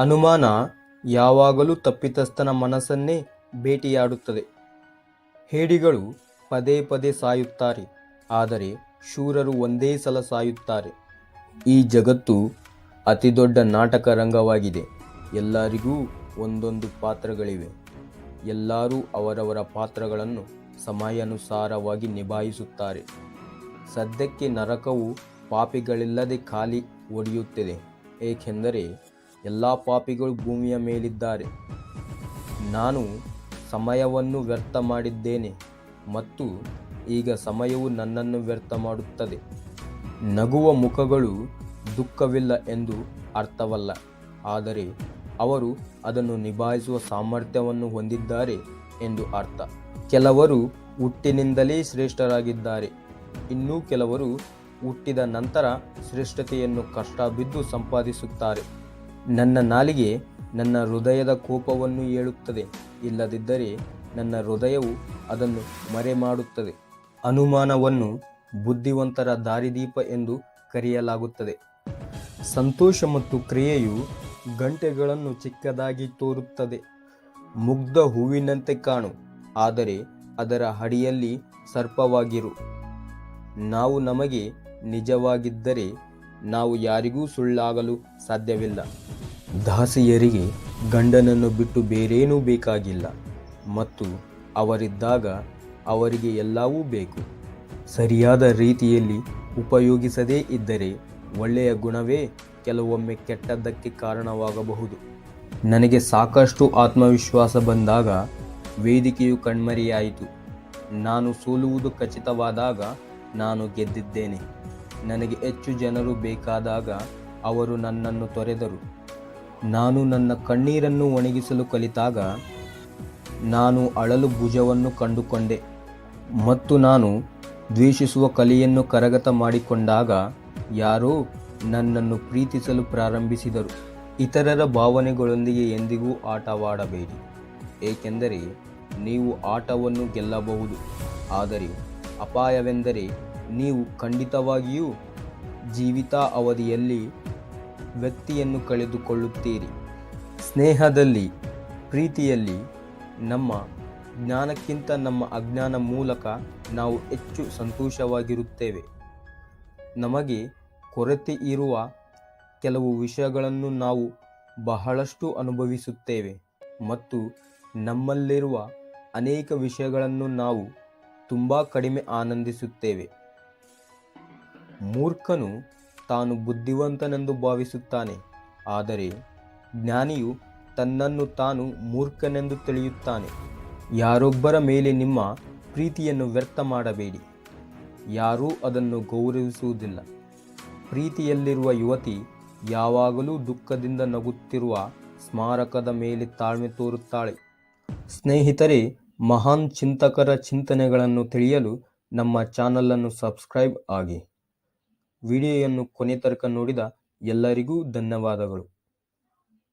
ಅನುಮಾನ ಯಾವಾಗಲೂ ತಪ್ಪಿತಸ್ಥನ ಮನಸ್ಸನ್ನೇ ಭೇಟಿಯಾಡುತ್ತದೆ. ಹೇಡಿಗಳು ಪದೇ ಪದೇ ಸಾಯುತ್ತಾರೆ, ಆದರೆ ಶೂರರು ಒಂದೇ ಸಲ ಸಾಯುತ್ತಾರೆ. ಈ ಜಗತ್ತು ಅತಿದೊಡ್ಡ ನಾಟಕ ರಂಗವಾಗಿದೆ. ಎಲ್ಲರಿಗೂ ಒಂದೊಂದು ಪಾತ್ರಗಳಿವೆ. ಎಲ್ಲರೂ ಅವರವರ ಪಾತ್ರಗಳನ್ನು ಸಮಯಾನುಸಾರವಾಗಿ ನಿಭಾಯಿಸುತ್ತಾರೆ. ಸದ್ಯಕ್ಕೆ ನರಕವು ಪಾಪಿಗಳಿಲ್ಲದೆ ಖಾಲಿ ಒಡೆಯುತ್ತಿದೆ, ಏಕೆಂದರೆ ಎಲ್ಲ ಪಾಪಿಗಳು ಭೂಮಿಯ ಮೇಲಿದ್ದಾರೆ. ನಾನು ಸಮಯವನ್ನು ವ್ಯರ್ಥ ಮಾಡಿದ್ದೇನೆ ಮತ್ತು ಈಗ ಸಮಯವು ನನ್ನನ್ನು ವ್ಯರ್ಥ ಮಾಡುತ್ತದೆ. ನಗುವ ಮುಖಗಳು ದುಃಖವಿಲ್ಲ ಎಂದು ಅರ್ಥವಲ್ಲ, ಆದರೆ ಅವರು ಅದನ್ನು ನಿಭಾಯಿಸುವ ಸಾಮರ್ಥ್ಯವನ್ನು ಹೊಂದಿದ್ದಾರೆ ಎಂದು ಅರ್ಥ. ಕೆಲವರು ಹುಟ್ಟಿನಿಂದಲೇ ಶ್ರೇಷ್ಠರಾಗಿದ್ದಾರೆ, ಇನ್ನೂ ಕೆಲವರು ಹುಟ್ಟಿದ ನಂತರ ಶ್ರೇಷ್ಠತೆಯನ್ನು ಕಷ್ಟ ಬಿದ್ದು ಸಂಪಾದಿಸುತ್ತಾರೆ. ನನ್ನ ನಾಲಿಗೆ ನನ್ನ ಹೃದಯದ ಕೋಪವನ್ನು ಹೇಳುತ್ತದೆ ಇಲ್ಲದಿದ್ದರೆ ನನ್ನ ಹೃದಯವು ಅದನ್ನು ಮರೆ ಮಾಡುತ್ತದೆ ಅನುಮಾನವನ್ನು ಬುದ್ಧಿವಂತರ ದಾರಿದೀಪ ಎಂದು ಕರೆಯಲಾಗುತ್ತದೆ. ಸಂತೋಷ ಮತ್ತು ಕ್ರಿಯೆಯು ಗಂಟೆಗಳನ್ನು ಚಿಕ್ಕದಾಗಿ ತೋರುತ್ತದೆ. ಮುಗ್ಧ ಹೂವಿನಂತೆ ಕಾಣು, ಆದರೆ ಅದರ ಅಡಿಯಲ್ಲಿ ಸರ್ಪವಾಗಿರು. ನಾವು ನಮಗೆ ನಿಜವಾಗಿದ್ದರೆ ನಾವು ಯಾರಿಗೂ ಸುಳ್ಳಾಗಲು ಸಾಧ್ಯವಿಲ್ಲ. ದಾಸಿಯರಿಗೆ ಗಂಡನನ್ನು ಬಿಟ್ಟು ಬೇರೇನೂ ಬೇಕಾಗಿಲ್ಲ. ಮತ್ತು ಅವರಿದ್ದಾಗ ಅವರಿಗೆ ಎಲ್ಲವೂ ಬೇಕು. ಸರಿಯಾದ ರೀತಿಯಲ್ಲಿ ಉಪಯೋಗಿಸದೇ ಇದ್ದರೆ ಒಳ್ಳೆಯ ಗುಣವೇ ಕೆಲವೊಮ್ಮೆ ಕೆಟ್ಟದ್ದಕ್ಕೆ ಕಾರಣವಾಗಬಹುದು. ನನಗೆ ಸಾಕಷ್ಟು ಆತ್ಮವಿಶ್ವಾಸ ಬಂದಾಗ ವೇದಿಕೆಯು ಕಣ್ಮರೆಯಾಯಿತು. ನಾನು ಸೋಲುವುದು ಖಚಿತವಾದಾಗ ನಾನು ಗೆದ್ದಿದ್ದೇನೆ. ನನಗೆ ಹೆಚ್ಚು ಜನರು ಬೇಕಾದಾಗ ಅವರು ನನ್ನನ್ನು ತೊರೆದರು. ನಾನು ನನ್ನ ಕಣ್ಣೀರನ್ನು ಒಣಗಿಸಲು ಕಲಿತಾಗ ನಾನು ಅಳಲು ಭುಜವನ್ನು ಕಂಡುಕೊಂಡೆ ಮತ್ತು ನಾನು ದ್ವೇಷಿಸುವ ಕಲೆಯನ್ನು ಕರಗತ ಮಾಡಿಕೊಂಡಾಗ ಯಾರೋ ನನ್ನನ್ನು ಪ್ರೀತಿಸಲು ಪ್ರಾರಂಭಿಸಿದರು. ಇತರರ ಭಾವನೆಗಳೊಂದಿಗೆ ಎಂದಿಗೂ ಆಟವಾಡಬೇಡಿ. ಏಕೆಂದರೆ ನೀವು ಆಟವನ್ನು ಗೆಲ್ಲಬಹುದು. ಆದರೆ ಅಪಾಯವೆಂದರೆ ನೀವು ಖಂಡಿತವಾಗಿಯೂ ಜೀವಿತ ಅವಧಿಯಲ್ಲಿ ವ್ಯಕ್ತಿಯನ್ನು ಕಳೆದುಕೊಳ್ಳುತ್ತೀರಿ. ಸ್ನೇಹದಲ್ಲಿ, ಪ್ರೀತಿಯಲ್ಲಿ ನಮ್ಮ ಜ್ಞಾನಕ್ಕಿಂತ ನಮ್ಮ ಅಜ್ಞಾನ ಮೂಲಕ ನಾವು ಹೆಚ್ಚು ಸಂತೋಷವಾಗಿರುತ್ತೇವೆ. ನಮಗೆ ಕೊರತೆ ಇರುವ ಕೆಲವು ವಿಷಯಗಳನ್ನು ನಾವು ಬಹಳಷ್ಟು ಅನುಭವಿಸುತ್ತೇವೆ ಮತ್ತು ನಮ್ಮಲ್ಲಿರುವ ಅನೇಕ ವಿಷಯಗಳನ್ನು ನಾವು ತುಂಬ ಕಡಿಮೆ ಆನಂದಿಸುತ್ತೇವೆ. ಮೂರ್ಖನು ತಾನು ಬುದ್ಧಿವಂತನೆಂದು ಭಾವಿಸುತ್ತಾನೆ, ಆದರೆ ಜ್ಞಾನಿಯು ತನ್ನನ್ನು ತಾನು ಮೂರ್ಖನೆಂದು ತಿಳಿಯುತ್ತಾನೆ. ಯಾರೊಬ್ಬರ ಮೇಲೆ ನಿಮ್ಮ ಪ್ರೀತಿಯನ್ನು ವ್ಯರ್ಥ ಮಾಡಬೇಡಿ. ಯಾರೂ ಅದನ್ನು ಗೌರವಿಸುವುದಿಲ್ಲ. ಪ್ರೀತಿಯಲ್ಲಿರುವ ಯುವತಿ ಯಾವಾಗಲೂ ದುಃಖದಿಂದ ನಗುತ್ತಿರುವ ಸ್ಮಾರಕದ ಮೇಲೆ ತಾಳ್ಮೆ ತೋರುತ್ತಾಳೆ. ಸ್ನೇಹಿತರೆ, ಮಹಾನ್ ಚಿಂತಕರ ಚಿಂತನೆಗಳನ್ನು ತಿಳಿಯಲು ನಮ್ಮ ಚಾನಲನ್ನು ಸಬ್ಸ್ಕ್ರೈಬ್ ಆಗಿ. ವಿಡಿಯೋಯನ್ನು ಕೊನೆ ತನಕ ನೋಡಿದ ಎಲ್ಲರಿಗೂ ಧನ್ಯವಾದಗಳು.